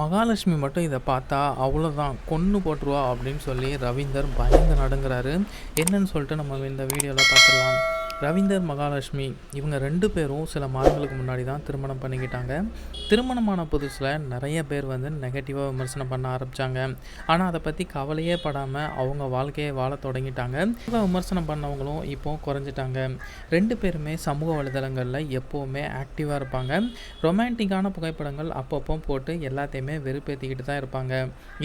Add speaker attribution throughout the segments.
Speaker 1: மகாலட்சுமி மட்டும் இதை பார்த்தா அவ்வளோதான் கொன்று போட்டுருவா அப்படின்னு சொல்லி ரவீந்தர் பயந்து நடுங்கிறாரு. என்னன்னு சொல்லிட்டு நம்ம இந்த வீடியோவில் பார்த்துடலாம். ரவீந்தர் மகாலட்சுமி இவங்க ரெண்டு பேரும் சில மாதங்களுக்கு முன்னாடி தான் திருமணம் பண்ணிக்கிட்டாங்க. திருமணமான புதுசில் நிறைய பேர் வந்து நெகட்டிவாக விமர்சனம் பண்ண ஆரம்பித்தாங்க ஆனால் அதை பற்றி கவலையே படாமல் அவங்க வாழ்க்கையை வாழ தொடங்கிட்டாங்க. இவங்க விமர்சனம் பண்ணவங்களும் இப்போ குறைஞ்சிட்டாங்க. ரெண்டு பேருமே சமூக வலைதளங்களில் எப்போவுமே ஆக்டிவாக இருப்பாங்க. ரொமான்டிக்கான புகைப்படங்கள் அப்பப்போ போட்டு எல்லாத்தையுமே வெறுப்பேற்றிக்கிட்டு தான் இருப்பாங்க.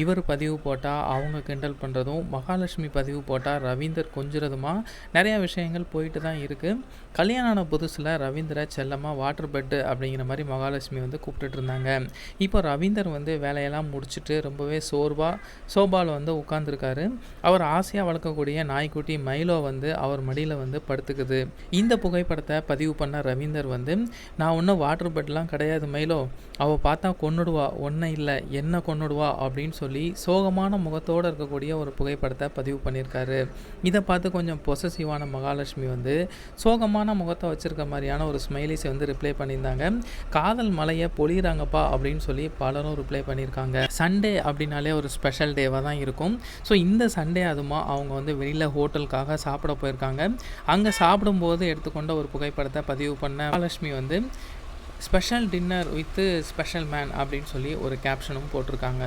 Speaker 1: இவர் பதிவு போட்டால் அவங்க கிண்டல் பண்ணுறதும் மகாலட்சுமி பதிவு போட்டால் ரவீந்தர் கொஞ்சிறதுமா? நிறையா விஷயங்கள் போயிட்டு தான் இருக்குது கல்யாணம் ஆன புதுசில் ரவீந்திர செல்லம்மா வாட்டர் பெட்டு அப்படிங்கிற மாதிரி மகாலட்சுமி வந்து கூப்பிட்டுட்டு இருந்தாங்க. இப்போ ரவீந்தர் வந்து வேலையெல்லாம் முடிச்சுட்டு ரொம்பவே சோர்வாக சோபாவில் வந்து உட்காந்துருக்காரு அவர் ஆசையாக வளர்க்கக்கூடிய நாய்க்குட்டி மைலோ வந்து அவர் மடியில் வந்து படுத்துக்குது. இந்த புகைப்படத்தை பதிவு பண்ண ரவீந்தர் வந்து நான் ஒன்றும் வாட்டர் பெட்லாம் கிடையாது மைலோ. அவள் பார்த்தா கொன்னுடுவா. ஒன்றும் இல்லை. என்ன கொன்னுடுவா? அப்படின்னு சொல்லி சோகமான முகத்தோடு இருக்கக்கூடிய ஒரு புகைப்படத்தை பதிவு பண்ணியிருக்காரு. இதை பார்த்து கொஞ்சம் பொசசிவான மகாலட்சுமி வந்து சோகமான முகத்தை வச்சுருக்க மாதிரியான ஒரு ஸ்மைலிஸை வந்து ரிப்ளை பண்ணியிருந்தாங்க. காதல் மலையை பொழிகிறாங்கப்பா அப்படின்னு சொல்லி பலரும் ரிப்ளை பண்ணியிருக்காங்க. சண்டே அப்படின்னாலே ஒரு ஸ்பெஷல் டேவாக தான் இருக்கும். ஸோ இந்த சண்டே அதுமா அவங்க வந்து வெளியில் ஹோட்டலுக்காக சாப்பிட போயிருக்காங்க. அங்கே சாப்பிடும்போது எடுத்துக்கொண்ட ஒரு புகைப்படத்தை பதிவு பண்ண மகாலட்சுமி வந்து special dinner with special man அப்படின்னு சொல்லி ஒரு கேப்ஷனும் போட்டிருக்காங்க.